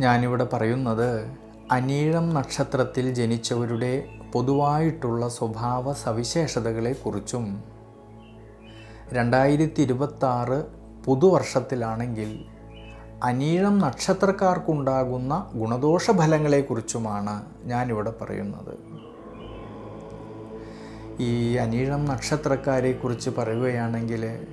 ഞാനിവിടെ പറയുന്നത് അനീഴം നക്ഷത്രത്തിൽ ജനിച്ചവരുടെ പൊതുവായിട്ടുള്ള സ്വഭാവ സവിശേഷതകളെക്കുറിച്ചും രണ്ടായിരത്തി ഇരുപത്താറ് പുതുവർഷത്തിലാണെങ്കിൽ അനീഴം നക്ഷത്രക്കാർക്കുണ്ടാകുന്ന ഗുണദോഷ ഫലങ്ങളെക്കുറിച്ചുമാണ് ഞാനിവിടെ പറയുന്നത്. ഈ അനീഴം നക്ഷത്രക്കാരെക്കുറിച്ച് പറയുകയാണെങ്കിൽ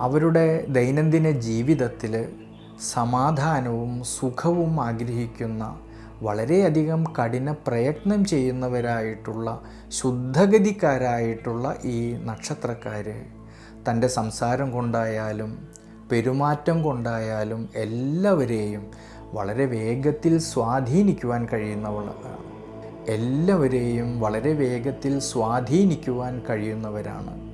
അവരുടെ ദൈനംദിന ജീവിതത്തിൽ സമാധാനവും സുഖവും ആഗ്രഹിക്കുന്ന വളരെയധികം കഠിന പ്രയത്നം ചെയ്യുന്നവരായിട്ടുള്ള ശുദ്ധഗതിക്കാരായിട്ടുള്ള ഈ നക്ഷത്രക്കാർ തന്റെ സംസാരം കൊണ്ടായാലും പെരുമാറ്റം കൊണ്ടായാലും എല്ലാവരെയും വളരെ വേഗത്തിൽ സ്വാധീനിക്കുവാൻ കഴിയുന്നവളാണ്. എല്ലാവരെയും വളരെ വേഗത്തിൽ സ്വാധീനിക്കുവാൻ കഴിയുന്നവരാണ്.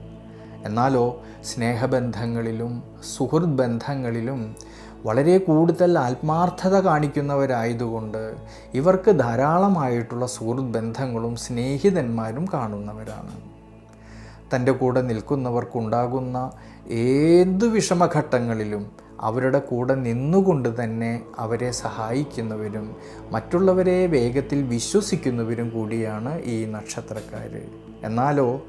എന്നാലോ സ്നേഹബന്ധങ്ങളിലും സുഹൃത് ബന്ധങ്ങളിലും വളരെ കൂടുതൽ ആത്മാർത്ഥത കാണിക്കുന്നവരായതുകൊണ്ട് ഇവർക്ക് ധാരാളമായിട്ടുള്ള സുഹൃത് ബന്ധങ്ങളും സ്നേഹിതന്മാരും കാണുന്നവരാണ്. തന്റെ കൂടെ നിൽക്കുന്നവർക്കുണ്ടാകുന്ന ഏത് വിഷമഘട്ടങ്ങളിലും അവരുടെ കൂടെ നിന്നുകൊണ്ട് തന്നെ അവരെ സഹായിക്കുന്നവരും മറ്റുള്ളവരെ വേഗത്തിൽ വിശ്വസിക്കുന്നവരും കൂടിയാണ് ഈ നക്ഷത്രക്കാർ എന്നാലോ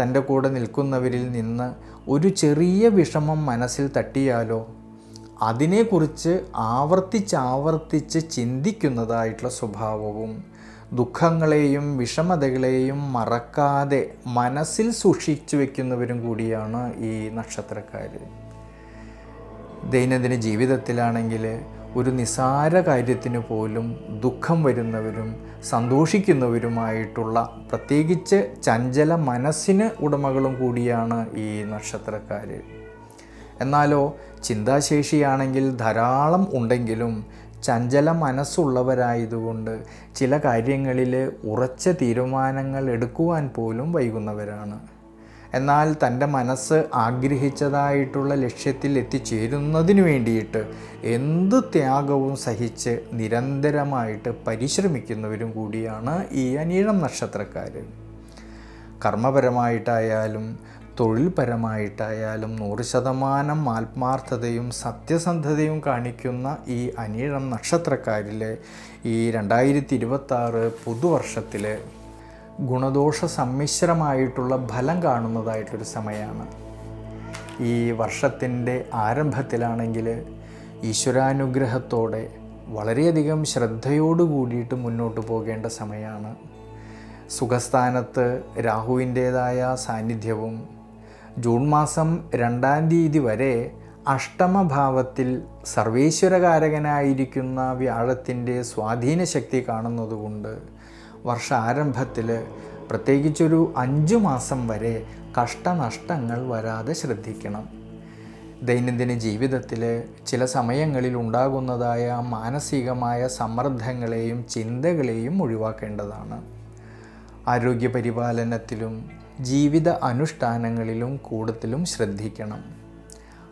തന്റെ കൂടെ നിൽക്കുന്നവരിൽ നിന്ന് ഒരു ചെറിയ വിഷമം മനസ്സിൽ തട്ടിയാലോ അതിനെക്കുറിച്ച് ആവർത്തിച്ചാവർത്തിച്ച് ചിന്തിക്കുന്നതായിട്ടുള്ള സ്വഭാവവും ദുഃഖങ്ങളെയും വിഷമതകളെയും മറക്കാതെ മനസ്സിൽ സൂക്ഷിച്ചു വയ്ക്കുന്നവരും കൂടിയാണ് ഈ നക്ഷത്രക്കാർ ദൈനംദിന ജീവിതത്തിലാണെങ്കിൽ ഒരു നിസാര കാര്യത്തിന് പോലും ദുഃഖം വരുന്നവരും സന്തോഷിക്കുന്നവരുമായിട്ടുള്ള പ്രത്യേകിച്ച് ചഞ്ചല മനസ്സിന് ഉടമകളും കൂടിയാണ് ഈ നക്ഷത്രക്കാർ എന്നാലോ ചിന്താശേഷിയാണെങ്കിൽ ധാരാളം ഉണ്ടെങ്കിലും ചഞ്ചല മനസ്സുള്ളവരായതുകൊണ്ട് ചില കാര്യങ്ങളിൽ ഉറച്ച തീരുമാനങ്ങൾ എടുക്കുവാൻ പോലും വൈകുന്നവരാണ്. എന്നാൽ തന്റെ മനസ്സ് ആഗ്രഹിച്ചതായിട്ടുള്ള ലക്ഷ്യത്തിൽ എത്തിച്ചേരുന്നതിന് വേണ്ടിയിട്ട് എന്ത് ത്യാഗവും സഹിച്ച് നിരന്തരമായിട്ട് പരിശ്രമിക്കുന്നവരും കൂടിയാണ് ഈ അനീഴം നക്ഷത്രക്കാർ കർമ്മപരമായിട്ടായാലും തൊഴിൽപരമായിട്ടായാലും നൂറ് ശതമാനം ആത്മാർത്ഥതയും സത്യസന്ധതയും കാണിക്കുന്ന ഈ അനീഴം നക്ഷത്രക്കാരിലെ ഈ രണ്ടായിരത്തി ഇരുപത്താറ് പുതുവർഷത്തിൽ ഗുണദോഷ സമ്മിശ്രമായിട്ടുള്ള ഫലം കാണുന്നതായിട്ടൊരു സമയമാണ് ഈ വർഷത്തിന്റെ ആരംഭത്തിലാണെങ്കിൽ ഈശ്വരാനുഗ്രഹത്തോടെ വളരെയധികം ശ്രദ്ധയോടു കൂടിയിട്ട് മുന്നോട്ട് പോകേണ്ട സമയമാണ് സുഖസ്ഥാനത്ത് രാഹുവിന്റേതായ സാന്നിധ്യവും ജൂൺ മാസം രണ്ടാം തീയതി വരെ അഷ്ടമഭാവത്തിൽ സർവേശ്വരകാരകനായിരിക്കുന്ന വ്യാഴത്തിന്റെ സ്വാധീനശക്തി കാണുന്നതുകൊണ്ട് വർഷാരംഭത്തിൽ പ്രത്യേകിച്ചൊരു അഞ്ച് മാസം വരെ കഷ്ടനഷ്ടങ്ങൾ വരാതെ ശ്രദ്ധിക്കണം. ദൈനംദിന ജീവിതത്തിൽ ചില സമയങ്ങളിൽ ഉണ്ടാകുന്നതായ മാനസികമായ സമ്മർദ്ദങ്ങളെയും ചിന്തകളെയും ഒഴിവാക്കേണ്ടതാണ്. ആരോഗ്യപരിപാലനത്തിലും ജീവിത അനുഷ്ഠാനങ്ങളിലും കൂടുതലും ശ്രദ്ധിക്കണം.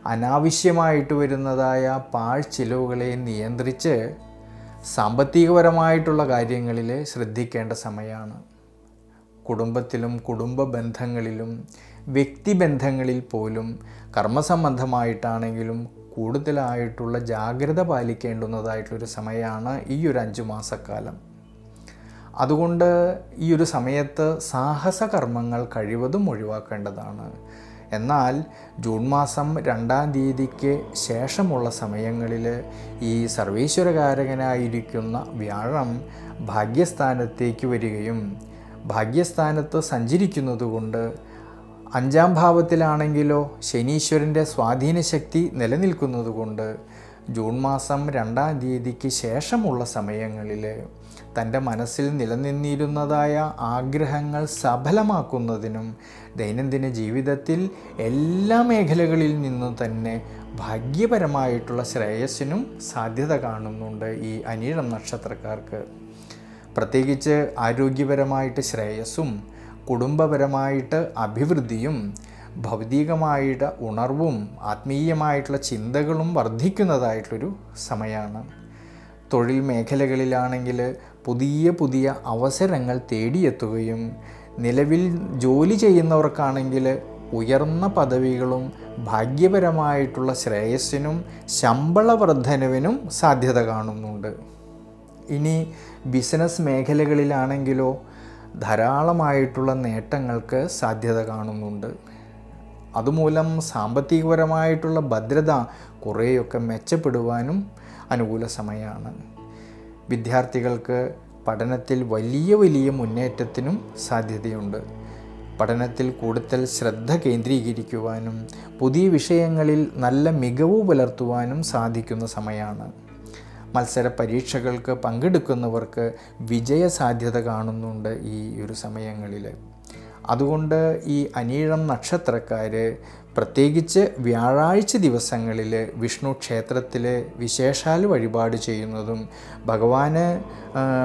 അനാവശ്യമായിട്ട് വരുന്നതായ പാഴ്ചിലവുകളെ നിയന്ത്രിച്ച് സാമ്പത്തികപരമായിട്ടുള്ള കാര്യങ്ങളിൽ ശ്രദ്ധിക്കേണ്ട സമയമാണ് കുടുംബത്തിലും കുടുംബ ബന്ധങ്ങളിലും വ്യക്തിബന്ധങ്ങളിൽ പോലും കർമ്മസംബന്ധമായിട്ടാണെങ്കിലും കൂടുതലായിട്ടുള്ള ജാഗ്രത പാലിക്കേണ്ടുന്നതായിട്ടുള്ളൊരു സമയമാണ് ഈ ഒരു അഞ്ചു മാസക്കാലം അതുകൊണ്ട് ഈ ഒരു സമയത്ത് സാഹസകർമ്മങ്ങൾ കഴിവതും ഒഴിവാക്കേണ്ടതാണ്. എന്നാൽ ജൂൺ മാസം രണ്ടാം തീയതിക്ക് ശേഷമുള്ള സമയങ്ങളിൽ ഈ സർവീശ്വരകാരകനായിരിക്കുന്ന വ്യാഴം ഭാഗ്യസ്ഥാനത്തേക്ക് വരികയും ഭാഗ്യസ്ഥാനത്ത് സഞ്ചരിക്കുന്നതുകൊണ്ട് അഞ്ചാം ഭാവത്തിലാണെങ്കിലോ ശനീശ്വരന്റെ സ്വാധീനശക്തി നിലനിൽക്കുന്നതുകൊണ്ട് ജൂൺ മാസം രണ്ടാം തീയതിക്ക് ശേഷമുള്ള സമയങ്ങളിൽ തന്റെ മനസ്സിൽ നിലനിന്നിരുന്നതായ ആഗ്രഹങ്ങൾ സഫലമാക്കുന്നതിനും ദൈനംദിന ജീവിതത്തിൽ എല്ലാ മേഖലകളിൽ നിന്നും തന്നെ ഭാഗ്യപരമായിട്ടുള്ള ശ്രേയസ്സിനും സാധ്യത കാണുന്നുണ്ട് ഈ അനീഴം നക്ഷത്രക്കാർക്ക്. പ്രത്യേകിച്ച് ആരോഗ്യപരമായിട്ട് ശ്രേയസ്സും കുടുംബപരമായിട്ട് അഭിവൃദ്ധിയും ഭൗതികമായിട്ട് ഉണർവും ആത്മീയമായിട്ടുള്ള ചിന്തകളും വർദ്ധിക്കുന്നതായിട്ടുള്ളൊരു സമയമാണ്. തൊഴിൽ മേഖലകളിലാണെങ്കിൽ പുതിയ പുതിയ അവസരങ്ങൾ തേടിയെത്തുകയും നിലവിൽ ജോലി ചെയ്യുന്നവർക്കാണെങ്കിൽ ഉയർന്ന പദവികളും ഭാഗ്യപരമായിട്ടുള്ള ശ്രേയസ്സിനും ശമ്പള വർധനവിനും സാധ്യത കാണുന്നുണ്ട്. ഇനി ബിസിനസ് മേഖലകളിലാണെങ്കിലോ ധാരാളമായിട്ടുള്ള നേട്ടങ്ങൾക്ക് സാധ്യത കാണുന്നുണ്ട്. അതുമൂലം സാമ്പത്തികപരമായിട്ടുള്ള ഭദ്രത കുറേയൊക്കെ മെച്ചപ്പെടുവാനും അനുകൂല സമയമാണ്. വിദ്യാർത്ഥികൾക്ക് പഠനത്തിൽ വലിയ വലിയ മുന്നേറ്റത്തിനും സാധ്യതയുണ്ട്. പഠനത്തിൽ കൂടുതൽ ശ്രദ്ധ കേന്ദ്രീകരിക്കുവാനും പുതിയ വിഷയങ്ങളിൽ നല്ല മികവ് പുലർത്തുവാനും സാധിക്കുന്ന സമയമാണ്. മത്സര പരീക്ഷകൾക്ക് പങ്കെടുക്കുന്നവർക്ക് വിജയ സാധ്യത കാണുന്നുണ്ട് ഈ ഒരു സമയങ്ങളിൽ അതുകൊണ്ട് ഈ അനീഴം നക്ഷത്രക്കാർ പ്രത്യേകിച്ച് വ്യാഴാഴ്ച ദിവസങ്ങളിൽ വിഷ്ണു ക്ഷേത്രത്തിൽ വിശേഷാൽ വഴിപാട് ചെയ്യുന്നതും ഭഗവാന്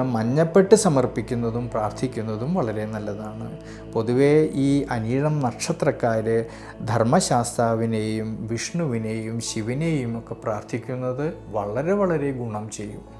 മഞ്ഞപ്പെട്ട് സമർപ്പിക്കുന്നതും പ്രാർത്ഥിക്കുന്നതും വളരെ നല്ലതാണ്. പൊതുവേ ഈ അനീഴം നക്ഷത്രക്കാർ ധർമ്മശാസ്താവിനെയും വിഷ്ണുവിനെയും ശിവനെയും ഒക്കെ പ്രാർത്ഥിക്കുന്നത് വളരെ വളരെ ഗുണം ചെയ്യും.